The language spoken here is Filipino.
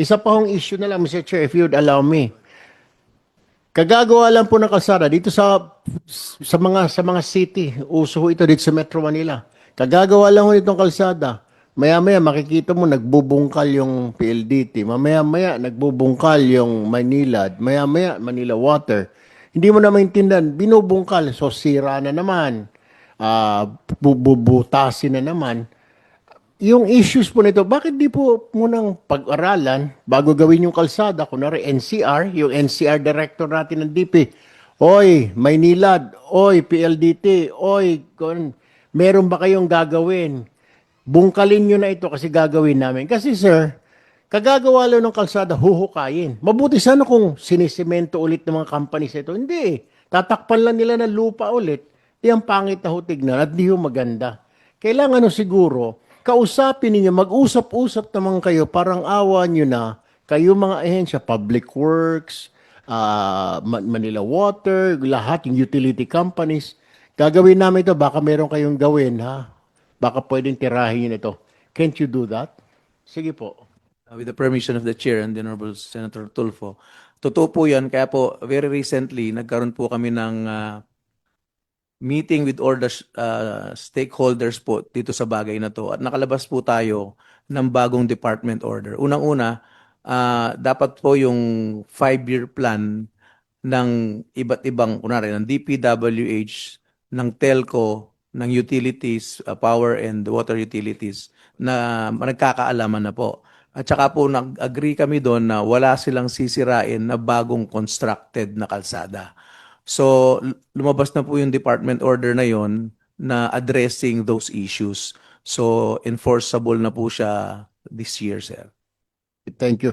Isa pa hong issue na lang, Mr. Chair, if you'd allow me. Kagagawa lang po ng kalsada dito sa sa mga sa mga city, uso ito dito sa Metro Manila. Kagagawa lang ho itong kalsada. Maya-maya makikita mo nagbubungkal yung PLDT. Mamaya-maya nagbubungkal yung Manila. Maya-maya Manila Water. Hindi mo na maintindihan, binubungkal. So sira na naman. Ah, bubutasin na naman yung issues po nito, bakit di po munang pag-aralan bago gawin yung kalsada? Kunwari NCR, yung NCR director natin ng DP. Oy, Maynilad, oy, PLDT, oy, kun, meron ba kayong gagawin? Bungkalin nyo na ito kasi gagawin namin. Kasi sir, kagagawa lang ng kalsada, huhukayin. Mabuti sana kung sinisemento ulit ng mga companies ito. Hindi. Tatakpan lang nila ng lupa ulit. Di ang pangit na ho tignan at di ho maganda. Kailangan no siguro, kausapin ninyo, mag-usap-usap naman kayo, parang awa nyo na, kayo mga ahensya, Public Works, Ma- Manila Water, lahat, yung utility companies, gagawin namin ito, baka meron kayong gawin, ha? Baka pwedeng tirahin ito. Can't you do that? Sige po. Uh, with the permission of the chair and the Honorable Senator Tulfo. Totoo po yan. Kaya po, very recently, nagkaroon po kami ng ah, meeting with all the uh, stakeholders po dito sa bagay na to. At nakalabas po tayo ng bagong department order. Unang-una, ah, dapat po yung five-year plan ng iba't ibang, kunwari, ng DPWH, ng telco, ng utilities, uh, power and water utilities na nagkakaalaman na po. At saka po nag-agree kami doon na wala silang sisirain na bagong constructed na kalsada. So lumabas na po yung department order na yon na addressing those issues. So enforceable na po siya this year, sir. Thank you.